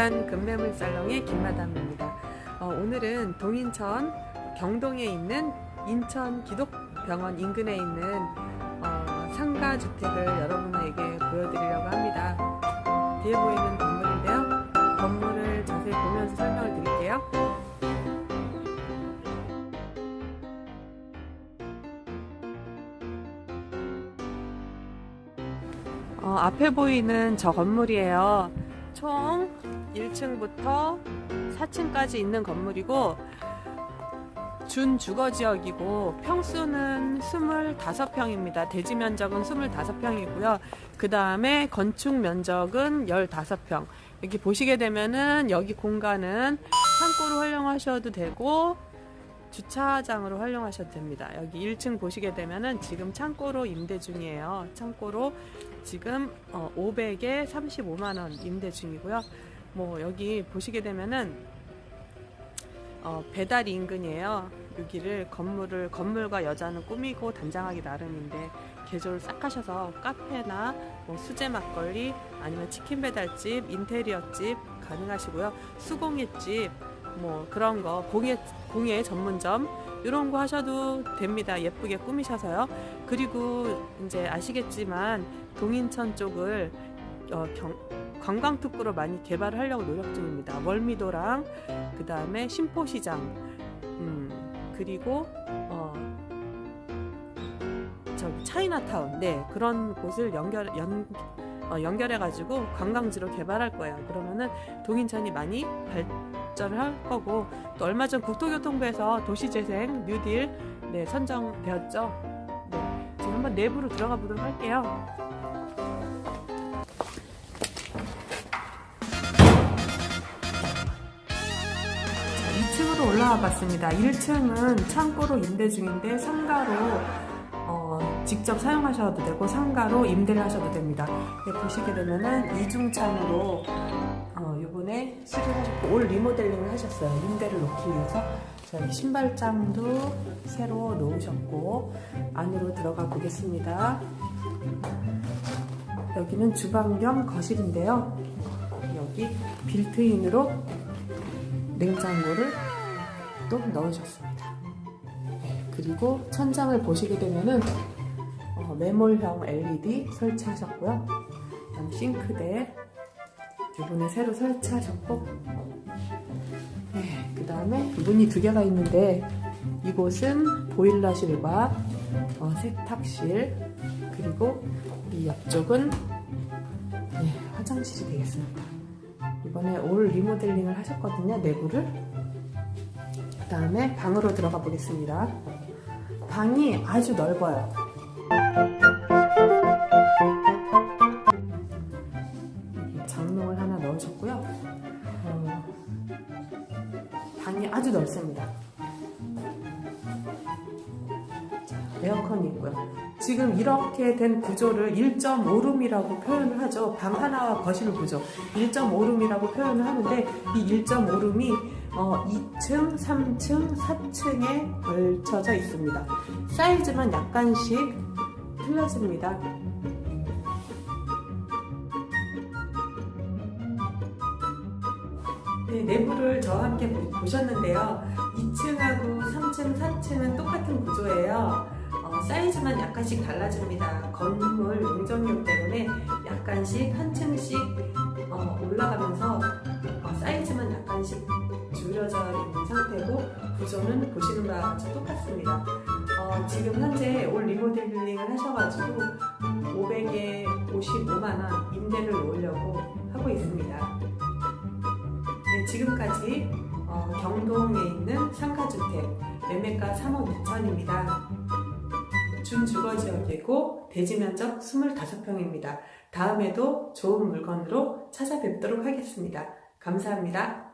부산 금매물 살롱의 김마담입니다. 어, 오늘은 동인천 경동에 있는 인천 기독병원 인근에 있는 어, 상가 주택을 여러분에게 보여드리려고 합니다. 뒤에 보이는 건물인데요. 건물을 자세히 보면서 설명을 드릴게요. 어, 앞에 보이는 저 건물이에요. 총 1층부터 4층까지 있는 건물이고 준 주거 지역이고 평수는 25평입니다. 대지 면적은 25평이고요. 그 다음에 건축 면적은 15평. 여기 보시게 되면은 여기 공간은 창고로 활용하셔도 되고 주차장으로 활용하셔도 됩니다. 여기 1층 보시게 되면은 지금 창고로 임대 중이에요. 창고로 지금 어, 500에 35만 원 임대 중이고요. 뭐 여기 보시게 되면은 어, 배달 인근이에요. 여기를 건물을 건물과 여자는 꾸미고 단장하기 나름인데 개조를 싹 하셔서 카페나 뭐 수제 막걸리 아니면 치킨 배달집, 인테리어집 가능하시고요. 수공예집 뭐 그런 거 공예 공예 전문점 이런 거 하셔도 됩니다. 예쁘게 꾸미셔서요. 그리고 이제 아시겠지만 동인천 쪽을 어, 경, 관광특구로 많이 개발을 하려고 노력 중입니다. 월미도랑 그 다음에 신포시장, 음, 그리고 어, 저기 차이나타운, 네 그런 곳을 연결 연 어, 연결해가지고 관광지로 개발할 거예요. 그러면은 동인천이 많이 발 전을 할 거고 또 얼마 전 국토교통부에서 도시재생 뉴딜 네 선정되었죠. 네, 지금 한번 내부로 들어가 보도록 할게요. 2층으로 올라와 봤습니다. 1층은 창고로 임대 중인데 상가로 어, 직접 사용하셔도 되고 상가로 임대를 하셔도 됩니다. 네, 보시게 되면은 이중창으로 어, 요번에 수리하셨고 올 리모델링을 하셨어요. 임대를 놓기 위해서 저희 신발장도 새로 놓으셨고 안으로 들어가 보겠습니다. 여기는 주방 겸 거실인데요. 여기 빌트인으로 냉장고를 또. 네, 그리고 천장을 보시게 되면은 어, 메몰형 LED 설치하셨고요. 싱크대 이번에 새로 설치하셨고, 네, 그 다음에 문이 두 개가 있는데 이곳은 보일러실과 어, 세탁실 그리고 이 옆쪽은 네, 화장실이 되겠습니다. 이번에 올 리모델링을 하셨거든요, 내부를. 그 다음에 방으로 들어가 보겠습니다. 방이 아주 넓어요. 장롱을 하나 넣으셨고요. 어, 방이 아주 넓습니다. 자, 에어컨이 있고요. 지금 이렇게 된 구조를 1.5룸이라고 표현을 하죠. 방 하나와 거실 구조. 1.5룸이라고 표현을 하는데 이 1.5룸이 어, 2층, 3층, 4층에 걸쳐져 있습니다. 사이즈만 약간씩 틀려집니다. 네, 내부를 저와 함께 보- 보셨는데요. 2층하고 3층, 4층은 똑같은 구조예요. 어, 사이즈만 약간씩 달라집니다. 건물 용적률 때문에 약간씩 한 층씩 어, 올라가면서 구조는 보시는 바와 같이 똑같습니다. 어, 지금 현재 올 리모델링을 하셔가지고 500에 55만원 임대를 놓으려고 하고 있습니다. 네, 지금까지 어, 경동에 있는 상가주택 매매가 3억 2천입니다. 준주거지역이고 대지면적 25평입니다. 다음에도 좋은 물건으로 찾아뵙도록 하겠습니다. 감사합니다.